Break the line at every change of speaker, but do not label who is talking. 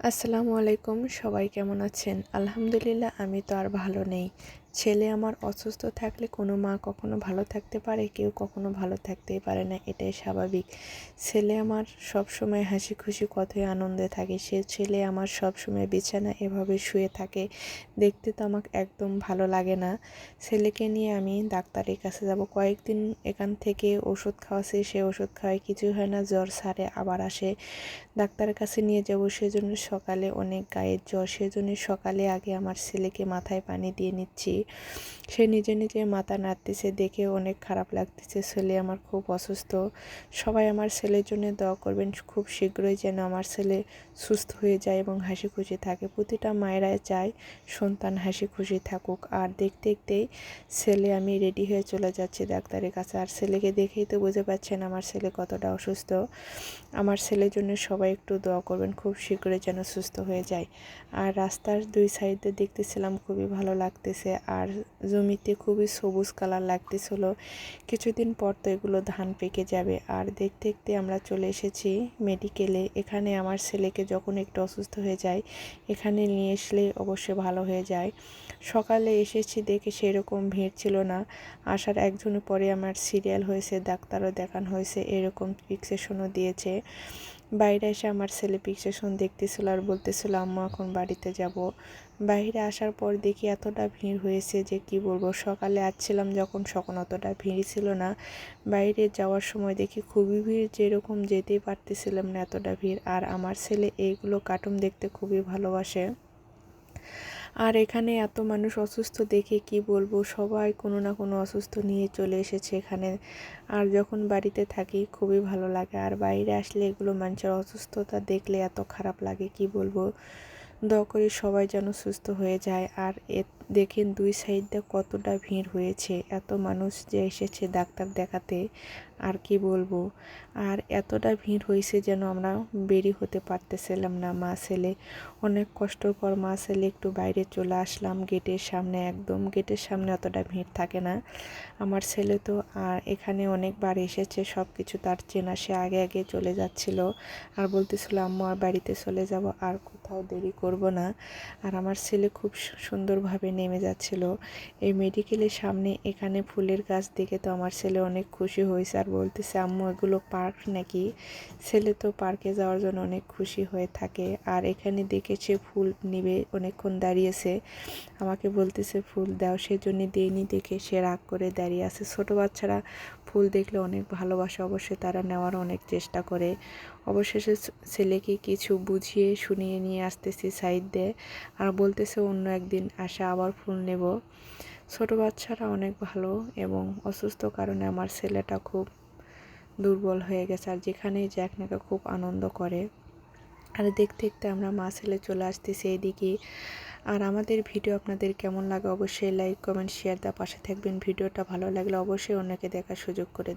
আসসালামু আলাইকুম সবাই কেমন আছেন? আলহামদুলিল্লাহ আমি তো আর ভালো নেই। ছেলে আমার অসুস্থ থাকলে কোনো মা কখনো ভালো থাকতে পারে, কেউ কখনো ভালো থাকতেই পারে না, এটাই স্বাভাবিক। ছেলে আমার সব সময় হাসি খুশি, কতই আনন্দে থাকে, সে ছেলে আমার সব সময় বিছানা এভাবে শুয়ে থাকে, দেখতে তো আমাকে একদম ভালো লাগে না। ছেলেকে নিয়ে আমি ডাক্তারের কাছে যাব, কয়েকদিন এখান থেকে ওষুধ খাওয়াছে, সে ওষুধ খাওয়ায় কিছু হয় না, জ্বর সারে, আবার আসে। ডাক্তারের কাছে নিয়ে যাব, সেজন্য সকালে অনেক গায়ের জ্বর, সেজন্য সকালে আগে আমার ছেলেকে মাথায় পানি দিয়ে নিচ্ছি। সে নিজে নিজে মাথা নাড়তেছে, দেখে অনেক খারাপ লাগতেছে। ছেলে আমার খুব অসুস্থ। সবাই আমার ছেলের জন্য দোয়া করবেন, খুব শীঘ্রই যেন আমার ছেলে সুস্থ হয়ে যায় এবং হাসি খুশি থাকে। প্রতিটা মায়েরাই চায় সন্তান হাসি খুশি থাকুক। আর দেখতে দেখতেই ছেলে আমি রেডি হয়ে চলে যাচ্ছি ডাক্তারের কাছে। আর ছেলেকে দেখেই তো বুঝে পাচ্ছেন আমার ছেলে কতটা অসুস্থ। আমার ছেলের জন্য সবাই একটু দোয়া করবেন, খুব শীঘ্রই যেন সুস্থ হয়ে যায়। আর রাস্তার দুই সাইডে দেখতেছিলাম, খুবই ভালো লাগতেছে। আর জমিতে খুবই সবুজ কালার লাগতেছিল। কিছুদিন পর তো এগুলো ধান পেকে যাবে। আর দেখতে দেখতে আমরা চলে এসেছি মেডিকেলে এখানে আমার ছেলেকে যখন একটু অসুস্থ হয়ে যায়, এখানে নিয়ে আসলে অবশ্যই ভালো হয়ে যায়। সকালে এসেছি দেখে সেরকম ভিড় ছিল না। আসার একজনের পরে আমার সিরিয়াল হয়েছে, ডাক্তারও দেখানো হয়েছে, এরকম ফিক্সেশনও দিয়েছে। বাইরে এসে আমার ছেলে পিকসেশন দেখতেছিল আর বলতেছিল, আম্মু, এখন বাড়িতে যাব। বাইরে আসার পর দেখি এতটা ভিড় হয়েছে যে কি বলব, সকালে আসছিলাম যখন সখন অতটা ভিড় ছিল না। বাইরে যাওয়ার সময় দেখি খুবই ভিড়, যেরকম যেতেই পারতেছিলাম না এতটা ভিড়। আর আমার ছেলে এইগুলো কার্টুন দেখতে খুবই ভালোবাসে। আর এখানে এত মানুষ অসুস্থ দেখে কি বলব? সবাই কোনো না কোনো অসুস্থ নিয়ে চলে এসেছে এখানে। আর যখন বাড়িতে থাকি, খুবই ভালো লাগে। আর বাইরে আসলে এগুলো মানুষের অসুস্থতা দেখলে এত খারাপ লাগে, কি বলব? দয়া করে সবাই যেন সুস্থ হয়ে যায়। আর এ দেখেন দুই সাইডে কতটা ভিড় হয়েছে। এত মানুষ যে এসেছে ডাক্তার দেখাতে, আর কি বলব? আর এতটা ভিড় হয়েছে যেন আমরা বেরি হতে পারতেছিলাম না মা ছেলে। অনেক কষ্টর পর মা ছেলে একটু বাইরে চলে আসলাম। গেটের সামনে, একদম গেটের সামনে অতটা ভিড় থাকে না। আমার ছেলে তো, আর এখানে অনেকবার এসেছে সব কিছু তার চেনা। সে আগে আগে চলে যাচ্ছিল। আর বলতেছিল, আম্মু, আর বাড়িতে চলে যাব। আর কোথাও দেরি করব না। আর আমার ছেলে খুব সুন্দরভাবে নেমে যাচ্ছিল। এই মেডিকেলের সামনে এখানে ফুলের গাছ দেখে তো আমার ছেলে অনেক খুশি হয়েছে আর বলতেছে, আম্মু, এগুলো পার্ক নাকি? ছেলে তো পার্কে যাওয়ার জন্য অনেক খুশি হয়ে থাকে। আর এখানে দেখেছে ফুল নিবে, অনেকক্ষণ দাঁড়িয়েছে। আমাকে বলতেছে, ফুল দাও। সেজন্য দিইনি দেখে সে রাগ করে দাঁড়িয়ে আছে। ছোটো বাচ্চারা ফুল দেখলে অনেক ভালোবাসে। অবশ্যই তারা নেওয়ার অনেক চেষ্টা করে। অবশেষে ছেলেকে কিছু বুঝিয়ে শুনিয়ে নিয়ে আসতেছি সাইড দিয়ে। আর বলতেছে, অন্য একদিন আসা, আবার ফুল নেব। ছোটো বাচ্চারা অনেক ভালো এবং অসুস্থ কারণে আমার ছেলেটা খুব দুর্বল হয়ে গেছে আর যেখানেই যাক নাকি খুব আনন্দ করে। আর দেখতে দেখতে আমরা মা ছেলে চলে আসতেছি এইদিকে আর আমাদের ভিডিও আপনাদের কেমন লাগে অবশ্যই লাইক, কমেন্ট, শেয়ার দেওয়া পাশে থাকবেন। ভিডিওটা ভালো লাগলে অবশ্যই অন্যকে দেখার সুযোগ করে